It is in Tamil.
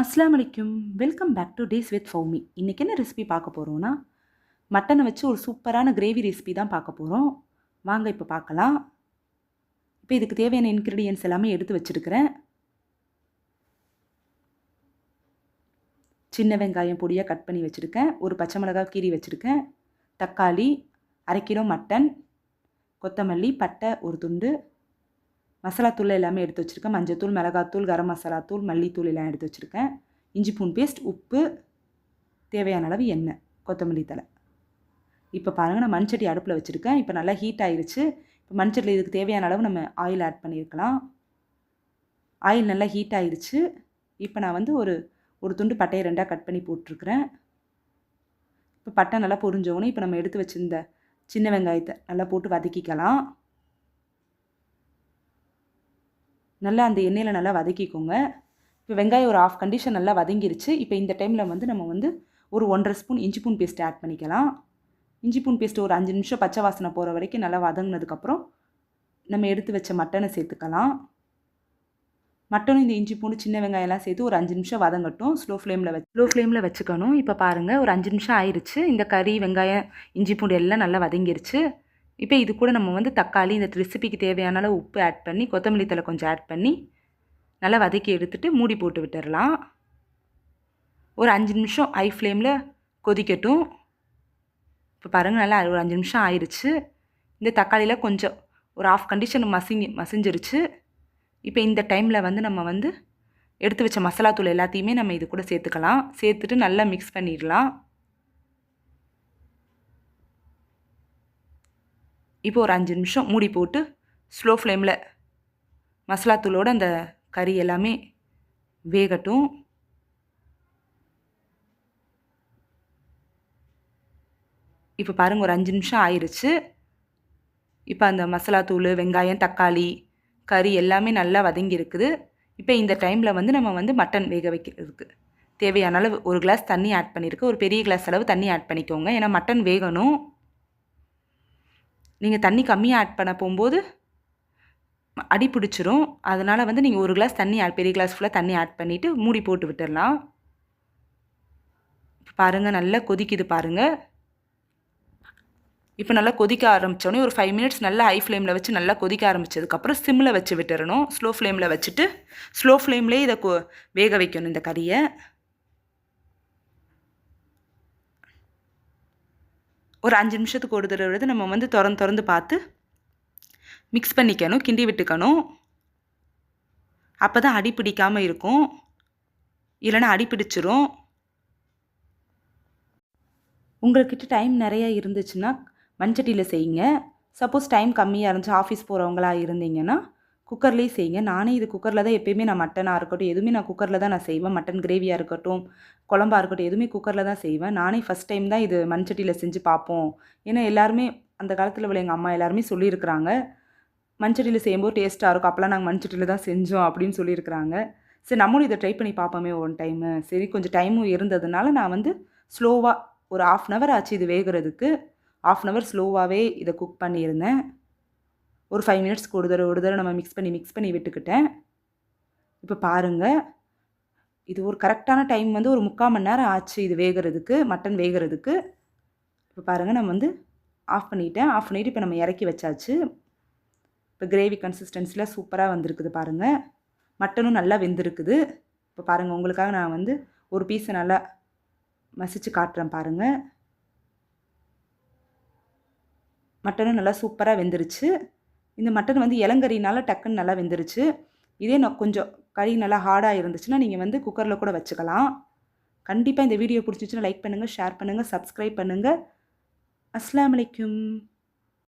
அஸ்லாம் வலைக்கும் welcome back to days with Fowmi இன்றைக்கி என்ன ரெசிபி பார்க்க போகிறோன்னா மட்டனை வச்சு ஒரு சூப்பரான கிரேவி ரெசிபி தான் பார்க்க போகிறோம் வாங்க இப்போ பார்க்கலாம். இப்போ இதுக்கு தேவையான இன்க்ரீடியன்ஸ் எல்லாமே எடுத்து வச்சுருக்கிறேன். சின்ன வெங்காயம் பொடியாக கட் பண்ணி வச்சுருக்கேன். ஒரு பச்சை மிளகாய் கீரி வச்சுருக்கேன். தக்காளி அரை கிலோ மட்டன் கொத்தமல்லி பட்டை ஒரு துண்டு மசாலாத்தூள் எல்லாமே எடுத்து வச்சுருக்கேன். மஞ்சத்தூள் மிளகாத்தூள் கரம் மசாலாத்தூள் மல்லித்தூள் எல்லாம் எடுத்து வச்சுருக்கேன். இஞ்சி பூன் பேஸ்ட் உப்பு தேவையான அளவு எண்ணெய் கொத்தமல்லி தலை இப்போ பாருங்கள் நான் மண்சட்டி அடுப்பில் வச்சுருக்கேன். இப்போ நல்லா ஹீட் ஆயிடுச்சு இப்போ மண்சட்டியில் இதுக்கு தேவையான அளவு நம்ம ஆயில் ஆட் பண்ணியிருக்கலாம். ஆயில் நல்லா ஹீட் ஆயிடுச்சு இப்போ நான் வந்து ஒரு ஒரு துண்டு பட்டையை ரெண்டாக கட் பண்ணி போட்டிருக்கிறேன். இப்போ பட்டை நல்லா பொரிஞ்சோடனே இப்போ நம்ம எடுத்து வச்சுருந்த சின்ன வெங்காயத்தை நல்லா போட்டு வதக்கிக்கலாம். நல்லா அந்த எண்ணெயில் நல்லா வதக்கிக்கோங்க. இப்போ வெங்காயம் ஒரு ஆஃப் கண்டிஷன் நல்லா வதங்கிருச்சு. இப்போ இந்த டைமில் வந்து நம்ம வந்து ஒரு ஒன்றரை ஸ்பூன் இஞ்சி பூன் பேஸ்ட் ஆட் பண்ணிக்கலாம். இஞ்சி பூன் பேஸ்ட் ஒரு அஞ்சு நிமிஷம் பச்சை வாசனை போகிற வரைக்கும் நல்லா வதங்கினதுக்கப்புறம் நம்ம எடுத்து வச்ச மட்டனை சேர்த்துக்கலாம். மட்டனும் இந்த இஞ்சி பூண்டு சின்ன வெங்காயம்லாம் சேர்த்து ஒரு அஞ்சு நிமிஷம் வதங்கட்டும். ஸ்லோ ஃப்ளேமில் வச்சு ஸ்லோ ஃப்ளேமில் வச்சுக்கணும். இப்போ பாருங்கள் ஒரு அஞ்சு நிமிஷம் ஆயிடுச்சு இந்த கறி வெங்காயம் இஞ்சி பூண்டு எல்லாம் நல்லா வதங்கிருச்சு. இப்போ இது கூட நம்ம வந்து தக்காளி இந்த ரெசிபிக்கு தேவையான அளவு உப்பு ஆட் பண்ணி கொத்தமல்லி தலை கொஞ்சம் ஆட் பண்ணி நல்லா வதக்கி எடுத்துகிட்டு மூடி போட்டு விட்டுடலாம் ஒரு அஞ்சு நிமிஷம் ஹை ஃப்ளேமில் கொதிக்கட்டும். இப்போ பாருங்கள் நல்லா ஒரு அஞ்சு நிமிஷம் ஆயிடுச்சு இந்த தக்காளியில் கொஞ்சம் ஒரு ஆஃப் கண்டிஷன் மசிங்கி மசிஞ்சிருச்சு. இப்போ இந்த டைமில் வந்து நம்ம வந்து எடுத்து வச்ச மசாலாத்தூள் எல்லாத்தையுமே நம்ம இது கூட சேர்த்துக்கலாம். சேர்த்துட்டு நல்லா மிக்ஸ் பண்ணிடலாம். இப்போ ஒரு அஞ்சு நிமிஷம் மூடி போட்டு ஸ்லோ ஃப்ளேமில் மசாலாத்தூளோட அந்த கறி எல்லாமே வேகட்டும். இப்போ பாருங்கள் ஒரு அஞ்சு நிமிஷம் ஆயிடுச்சு இப்போ அந்த மசாலாத்தூள் வெங்காயம் தக்காளி கறி எல்லாமே நல்லா வதங்கி இருக்குது. இப்போ இந்த டைமில் வந்து நம்ம வந்து மட்டன் வேக வைக்கிறதுக்கு தேவையான அளவு ஒரு கிளாஸ் தண்ணி ஆட் பண்ணியிருக்கு. ஒரு பெரிய கிளாஸ் அளவு தண்ணி ஆட் பண்ணிக்கோங்க. ஏன்னா மட்டன் வேகணும். நீங்கள் தண்ணி கம்மியாக ஆட் பண்ண போகும்போது அடி பிடிச்சிரும். அதனால் வந்து நீங்கள் ஒரு கிளாஸ் தண்ணி ஆட் பெரிய கிளாஸ் ஃபுல்லாக தண்ணி ஆட் பண்ணிவிட்டு மூடி போட்டு விட்டுடலாம் பாருங்கள் நல்லா கொதிக்குது பாருங்கள் இப்போ நல்லா கொதிக்க ஆரம்பித்தோடனே ஒரு ஃபைவ் மினிட்ஸ் நல்லா ஹை ஃப்ளேமில் வச்சு நல்லா கொதிக்க ஆரம்பித்ததுக்கப்புறம் சிம்மில் வச்சு விட்டுறணும். ஸ்லோ ஃப்ளேமில் வச்சுட்டு ஸ்லோ ஃப்ளேம்லேயே இதை கொ வேக வைக்கணும் இந்த கறியை. ஒரு அஞ்சு நிமிஷத்துக்கு ஒரு தடவை நம்ம வந்து திறந்து திறந்து பார்த்து மிக்ஸ் பண்ணிக்கணும் கிண்டி விட்டுக்கணும். அப்போ தான் அடி பிடிக்காமல் இருக்கும். இல்லைன்னா அடி பிடிச்சிரும். உங்கள்கிட்ட டைம் நிறையா இருந்துச்சுன்னா மண்சட்டியில் செய்யுங்க. சப்போஸ் டைம் கம்மியாக இருந்துச்சு ஆஃபீஸ் போகிறவங்களா இருந்தீங்கன்னா குக்கர்லேயே செய்யுங்க. நானே இது குக்கரில் தான் எப்பயுமே நான் மட்டனாக இருக்கட்டும் எதுவுமே நான் குக்கரில் தான் நான் செய்வேன். மட்டன் கிரேவியாக இருக்கட்டும் குழம்பாக இருக்கட்டும் எதுவுமே குக்கரில் தான் செய்வேன். நானே ஃபஸ்ட் டைம் தான் இது மண்சட்டியில் செஞ்சு பார்ப்போம். ஏன்னா எல்லாருமே அந்த காலத்தில் உள்ள எங்கள் அம்மா எல்லாருமே சொல்லியிருக்கிறாங்க. மண்சட்டியில் செய்யும்போது டேஸ்ட்டாக இருக்கும். அப்போலாம் நாங்கள் மண்சட்டியில் தான் செஞ்சோம் அப்படின்னு சொல்லியிருக்கிறாங்க. சரி நம்மளும் இதை ட்ரை பண்ணி பார்ப்போமே ஒன் டைமு சரி கொஞ்சம் டைமும் இருந்ததுனால நான் வந்து ஸ்லோவாக ஒரு ஆஃப் அன் ஹவர் ஆச்சு இது வேகிறதுக்கு. ஆஃப் அன் ஹவர் ஸ்லோவாகவே இதை குக் பண்ணியிருந்தேன். ஒரு ஃபைவ் மினிட்ஸ்க்கு ஒரு தடவை ஒரு தடவை நம்ம மிக்ஸ் பண்ணி மிக்ஸ் பண்ணி விட்டுக்கிட்டேன். இப்போ பாருங்கள் இது ஒரு கரெக்டான டைம் வந்து ஒரு முக்கால் மணி நேரம் ஆச்சு இது வேகிறதுக்கு மட்டன் வேகிறதுக்கு. இப்போ பாருங்கள் நம்ம வந்து ஆஃப் பண்ணிட்டேன். ஆஃப் பண்ணிவிட்டு இப்போ நம்ம இறக்கி வச்சாச்சு. இப்போ கிரேவி கன்சிஸ்டன்சியில் சூப்பராக வந்திருக்குது பாருங்கள் மட்டனும் நல்லா வெந்திருக்குது. இப்போ பாருங்கள் உங்களுக்காக நான் வந்து ஒரு பீஸை நல்லா மசிச்சு காட்டுறேன் பாருங்கள் மட்டனும் நல்லா சூப்பராக வெந்துருச்சு. இந்த மட்டன் வந்து இளங்கறினால டக்குன்னு நல்லா வெந்துருச்சு. இதே நான் கொஞ்சம் கறி நல்லா ஹார்டாக இருந்துச்சுன்னா நீங்கள் வந்து குக்கரில் கூட வச்சுக்கலாம். கண்டிப்பாக இந்த வீடியோ பிடிச்சிச்சுன்னா லைக் பண்ணுங்கள் ஷேர் பண்ணுங்கள் சப்ஸ்கிரைப் பண்ணுங்கள் அஸ்லாம் வலைக்கும்.